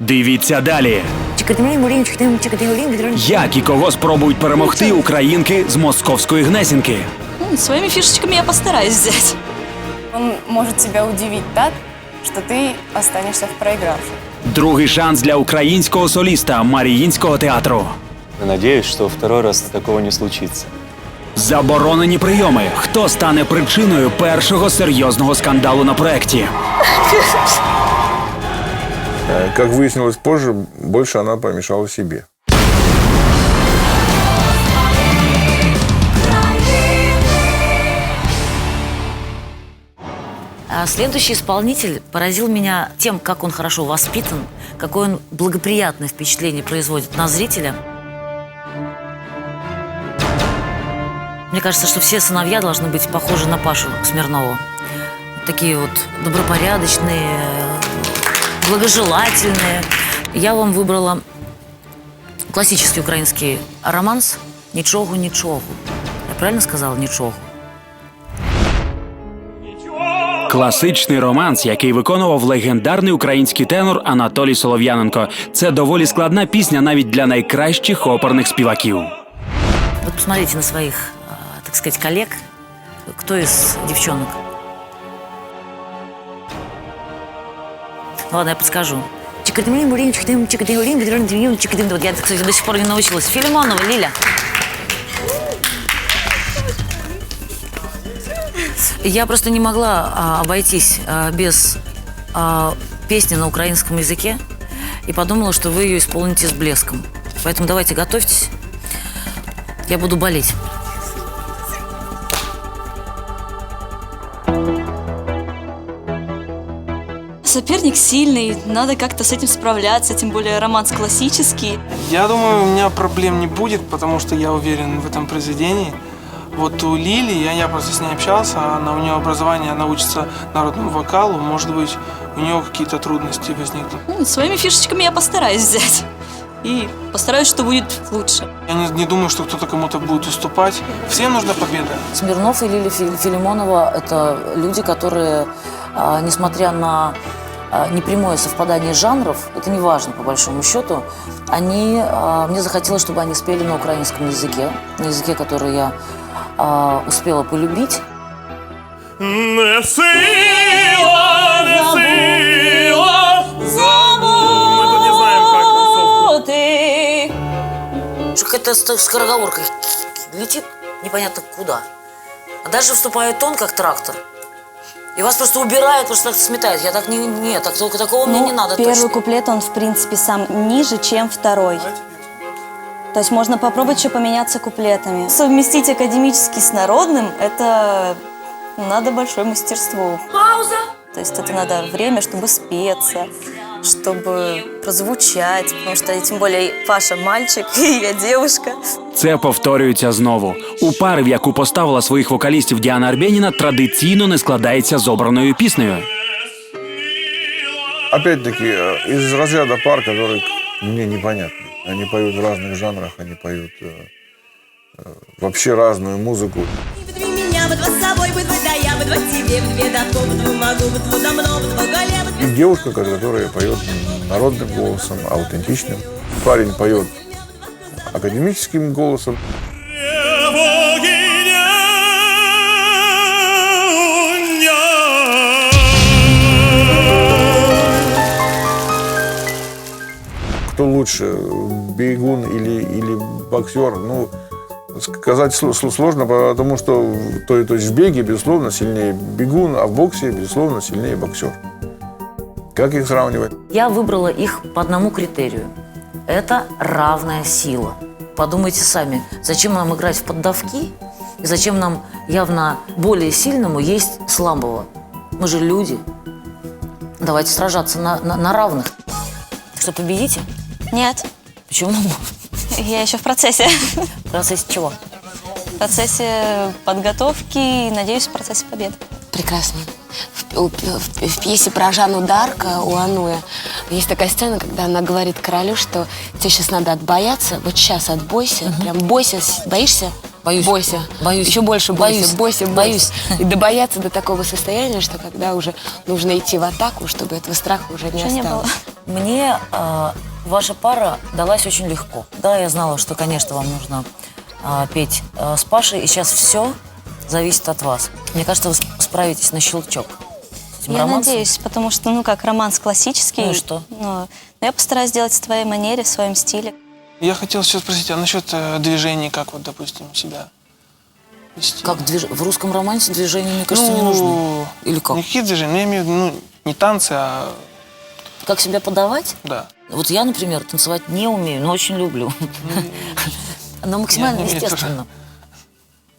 Дивіться далі. Як і кого спробують перемогти українки з московської гнесінки. Своими фишечками я постараюсь взять. Он может тебя удивить так, что ты останешься в проигравших. Другий шанс для українського соліста Маріїнського театру. Надеюсь, что второй раз такого не случится. Заборонені прийоми. Хто стане причиною першого серйозного скандалу на проєкті? Э, Как выяснилось позже, больше она помешала себе. А следующий исполнитель поразил меня тем, как он хорошо воспитан, какое он благоприятное впечатление производит на зрителя. Мне кажется, что все сыновья должны быть похожи на Пашу Смирнову. Такие вот добропорядочные, благожелательные. Я вам выбрала классический украинский романс «Ничогу, ничогу». Я правильно сказала «ничогу»? Класичний романс, який виконував легендарний український тенор Анатолій Солов'яненко. Це доволі складна пісня навіть для найкращих оперних співаків. Вот посмотрите на своих, так сказать, коллег. Кто из девчонок? Ладно, я подскажу. Чикатимлим, чикатим, чикатимлим, чикатим, чикатим. Вот я, кстати, до сих пор не научилась. Филимонова, Лиля. Я просто не могла а, обойтись а, без а, песни на украинском языке и подумала, что вы ее исполните с блеском. Поэтому давайте готовьтесь. Я буду болеть. Соперник сильный, надо как-то с этим справляться, тем более романс классический. Я думаю, у меня проблем не будет, потому что я уверен в этом произведении. Вот у Лили, я, я просто с ней общался, она, у нее образование, она учится народному вокалу, может быть, у нее какие-то трудности возникнут. Ну, своими фишечками я постараюсь взять. И постараюсь, что будет лучше. Я не, не думаю, что кто-то кому-то будет уступать. Всем нужна победа. Смирнов и Лилия Фи- Филимонова – это люди, которые, а, несмотря на непрямое совпадание жанров, это не важно по большому счету, они, а, мне захотелось, чтобы они спели на украинском языке, на языке, который я а, успела полюбить. Не сила, не сила, ты. Какая-то скороговорка летит непонятно куда. А дальше вступает он, как трактор. И вас просто убирает, просто так сметает. Я так не... Нет, так, только такого мне Ну, не надо Первый точно. куплет, он, в принципе, сам ниже, чем второй. То есть можно попробовать еще поменяться куплетами. Совместить академический с народным – это надо большое мастерство. Пауза. То есть это надо время, чтобы спеться, чтобы прозвучать. Потому что, тем более, Паша мальчик, и я девушка. Це повторюється знову. У пари, в яку поставила своїх вокалістів Діана Арбєніна, традиційно не складається з обраною піснею. Опять-таки, э, из разряда пар, которые мне непонятны. Они поют в разных жанрах, они поют э, э, вообще разную музыку. Выдви меня, выдва с собой, выдва да и девушка, которая поет народным голосом, аутентичным. Парень поет академическим голосом. Кто лучше, бегун или, или боксер, ну, сказать сл- сл- сложно, потому что то, то есть в беге, безусловно, сильнее бегун, а в боксе, безусловно, сильнее боксер. Как их сравнивать? Я выбрала их по одному критерию. Это равная сила. Подумайте сами, зачем нам играть в поддавки и зачем нам явно более сильному есть слабого? Мы же люди. Давайте сражаться на, на, на равных. Что, победите? Нет, Почему? Я еще в процессе. В процессе чего? В процессе подготовки и, надеюсь, в процессе победы. Прекрасно. В, у- в- в пьесе про Жанну Дарка у Ануя есть такая сцена, когда она говорит королю, что тебе сейчас надо отбояться, вот сейчас отбойся, прям бойся, боишься? Боюсь. Бойся. Боюсь. Еще больше бойся, Боюсь. бойся, Боюсь. бойся. И добояться до такого состояния, что когда уже нужно идти в атаку, чтобы этого страха уже не Еще не было. осталось. Мне э, ваша пара далась очень легко. Да, я знала, что, конечно, вам нужно э, петь э, с Пашей, и сейчас все зависит от вас. Мне кажется, вы справитесь на щелчок. с этим Я романсом. надеюсь, потому что, ну, как романс классический. Ну и что? Ну, но я постараюсь сделать в твоей манере, в своем стиле. Я хотел сейчас спросить, а насчет э, движений, как вот, допустим, себя вести? Как движ- в русском романсе движения, мне кажется, не Ну, нужны. Или как? Никакие движения, ну, я имею в виду, ну, не танцы, а Как себя подавать? да. Вот я, например, танцевать не умею, но очень люблю. Но максимально не естественно.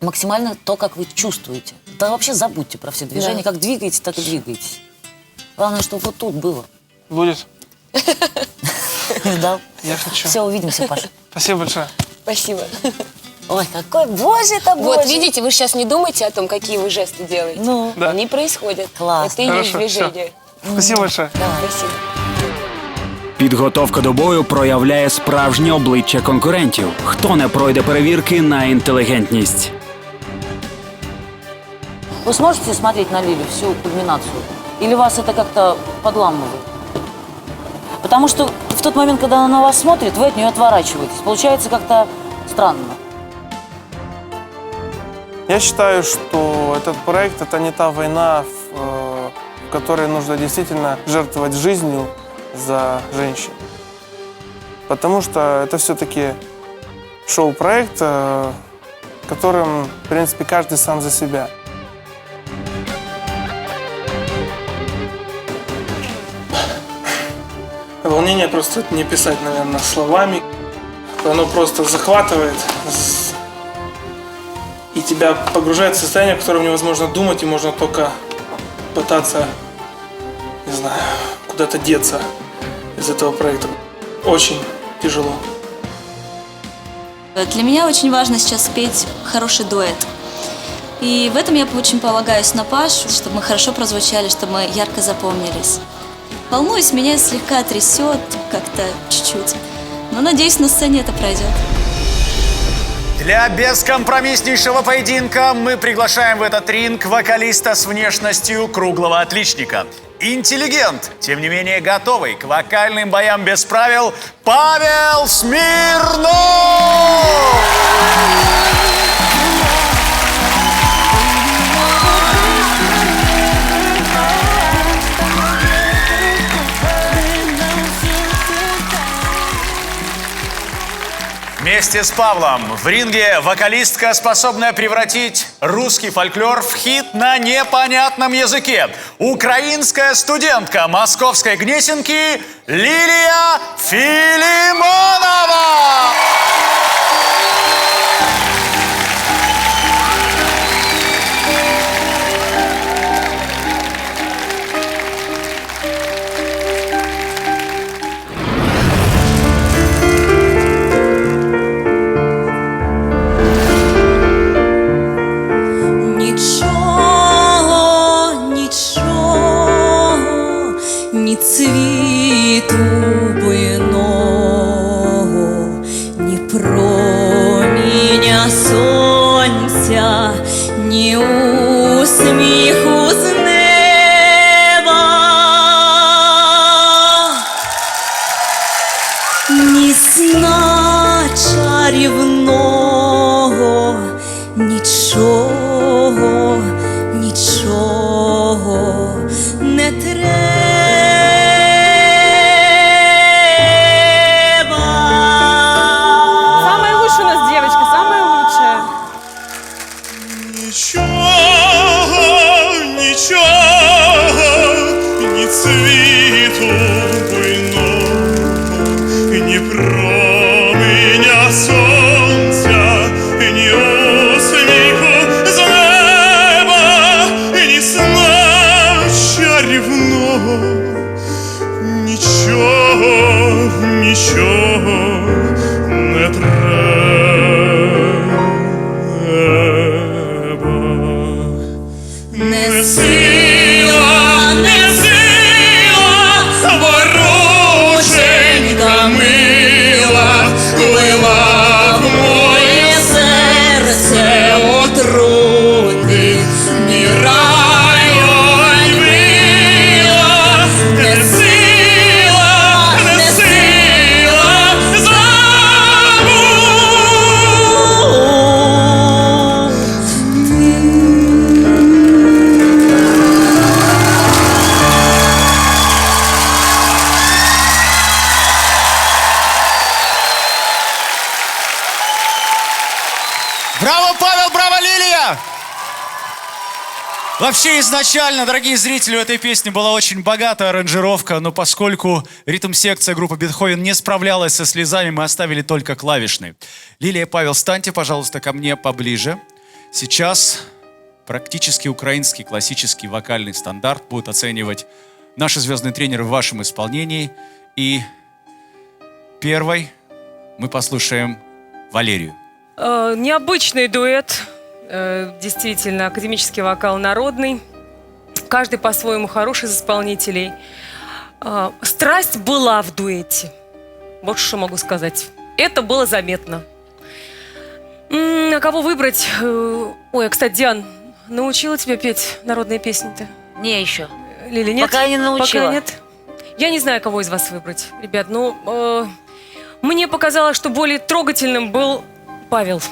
Максимально то, как вы чувствуете. Да вообще забудьте про все движения. Как двигаетесь, так и двигаетесь. Главное, чтобы вот тут было. Будет? Да. Я хочу. Все, увидимся, Паша. Спасибо большое. Спасибо. Ой, какой боже это боже. Вот, видите, вы сейчас не думайте о том, какие вы жесты делаете. Ну, Да. Они происходят. Класс. Это и есть движение. Спасибо большое. Спасибо. Підготовка до бою проявляє справжнє обличчя конкурентів. Хто не пройде перевірки на інтелігентність? вы сможете смотреть на Лилю всю кульминацию? Или вас это как-то подламывает? Потому что в тот момент, когда она на вас смотрит, вы от нее отворачиваетесь. Получается как-то странно. Я считаю, что этот проект это не та война, в, э, в которой нужно действительно жертвовать жизнью за женщин. Потому что это все-таки шоу-проект, э, которым, в принципе, каждый сам за себя. Волнение просто не писать, наверное, словами. Оно просто захватывает, и тебя погружает в состояние, в котором невозможно думать, и можно только пытаться, не знаю, куда-то деться из этого проекта. Очень тяжело. Для меня очень важно сейчас спеть хороший дуэт. И в этом я очень полагаюсь на Пашу, чтобы мы хорошо прозвучали, чтобы мы ярко запомнились. Волнуюсь, меня слегка трясет, как-то чуть-чуть. Но надеюсь, на сцене это пройдет. Для бескомпромисснейшего поединка мы приглашаем в этот ринг вокалиста с внешностью круглого отличника. Интеллигент, тем не менее готовый к вокальным боям без правил Павел Смирнов! Вместе с Павлом в ринге вокалистка, способная превратить русский фольклор в хит на непонятном языке. Украинская студентка московской Гнесинки Лилия Филимонова! Нічого, нічого Вообще изначально, дорогие зрители, у этой песни была очень богатая аранжировка, но поскольку ритм-секция группы Бетховен не справлялась со слезами, мы оставили только клавишные. Лилия, Павел, станьте, пожалуйста, ко мне поближе. Сейчас практически украинский классический вокальный стандарт будут оценивать наши звездные тренеры в вашем исполнении. И первой мы послушаем Валерию. Э, необычный дуэт, действительно, академический вокал народный. Каждый по-своему хороший из исполнителей. Э, страсть была в дуэте. Вот что могу сказать. Это было заметно. А кого выбрать? Э, Ой, а, кстати, Диан, научила тебя петь народные песни-то? Не еще. Лили, нет? Пока не научила. Пока нет? Я не знаю, кого из вас выбрать, ребят. Ну, э, мне показалось, что более трогательным был Павел.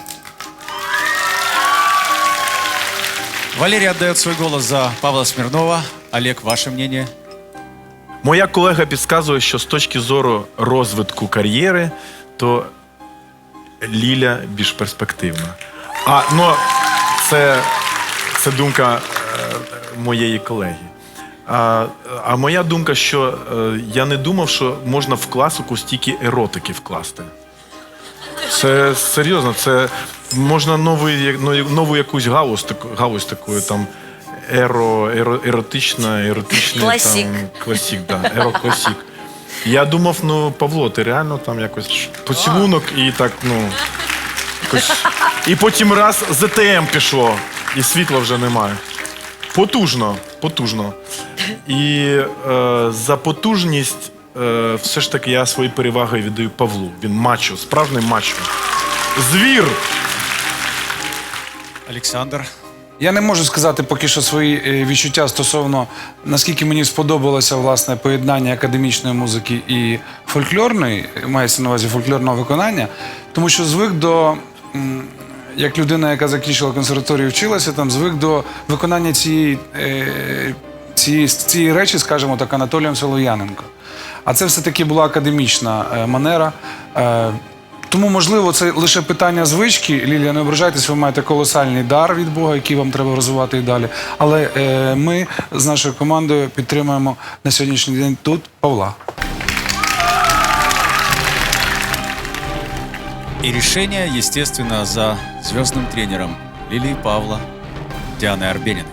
Валерий отдает свой голос за Павла Смирнова. Олег, ваше мнение? Моя колега підказує, що з точки зору розвитку кар'єри, то Ліля більш перспективна. А ну, це, це думка е, моєї колеги. А, а моя думка, що е, я не думав, що можна в класику стільки еротики вкласти. Це серйозно, це можна новий, ну, нову якусь галузь, таку- галузь такою там. Еро, еро, еротична, еротичний Класік. там класік, да, ерокласік. Я думав, ну, Павло, ти реально там якось поцілунок і так, ну. Якось... І потім раз ЗТМ пішло, і світла вже немає. Потужно, потужно. І е, за потужність е, все ж таки я свої переваги віддаю Павлу. Він мачо, справжній мачо. Звір! Олександр. Я не можу сказати поки що свої е, відчуття стосовно наскільки мені сподобалося власне поєднання академічної музики і фольклорної, мається на увазі фольклорного виконання, тому що звик до. Як людина, яка закінчила консерваторію, вчилася там, звик до виконання цієї, е, цієї, цієї речі, скажімо так, Анатолієм Солов'яненко. А це все-таки була академічна е, манера. Тому, можливо, це лише питання звички. Лілія, не ображайтесь, ви маєте колосальний дар від Бога, який вам треба розвивати і далі. Але е, ми з нашою командою підтримуємо на сьогоднішній день тут Павла. И решение, естественно, за звездным тренером Лилии Павла, Дианы Арбениной.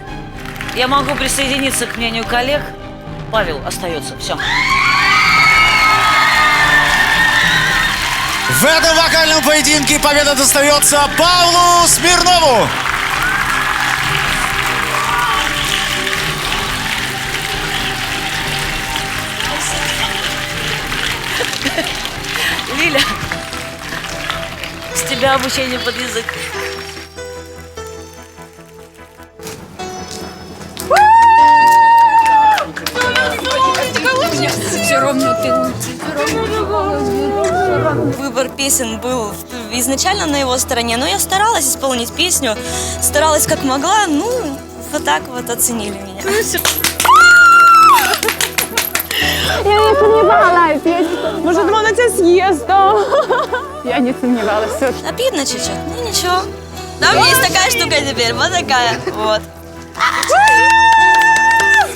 Я могу присоединиться к мнению коллег. Павел остается. Все. В этом вокальном поединке победа достается Павлу Смирнову. Лиля, с тебя обучение под язык. Все равно ты Выбор песен был изначально на его стороне, но я старалась исполнить песню, старалась как могла, ну, вот так вот оценили меня. Я не сомневалась. Может, вона тебя съест, да? Я не сомневалась. Все. Обидно чуть-чуть, ну ничего. Там есть такая штука теперь, вот такая, вот.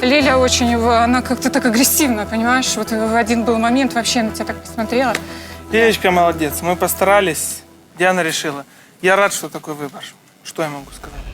Лиля очень, она как-то так агрессивно, понимаешь? Вот в один был момент вообще на тебя так посмотрела. Лилечка молодец, мы постарались, Диана решила. Я рад, что такой выбор. Что я могу сказать?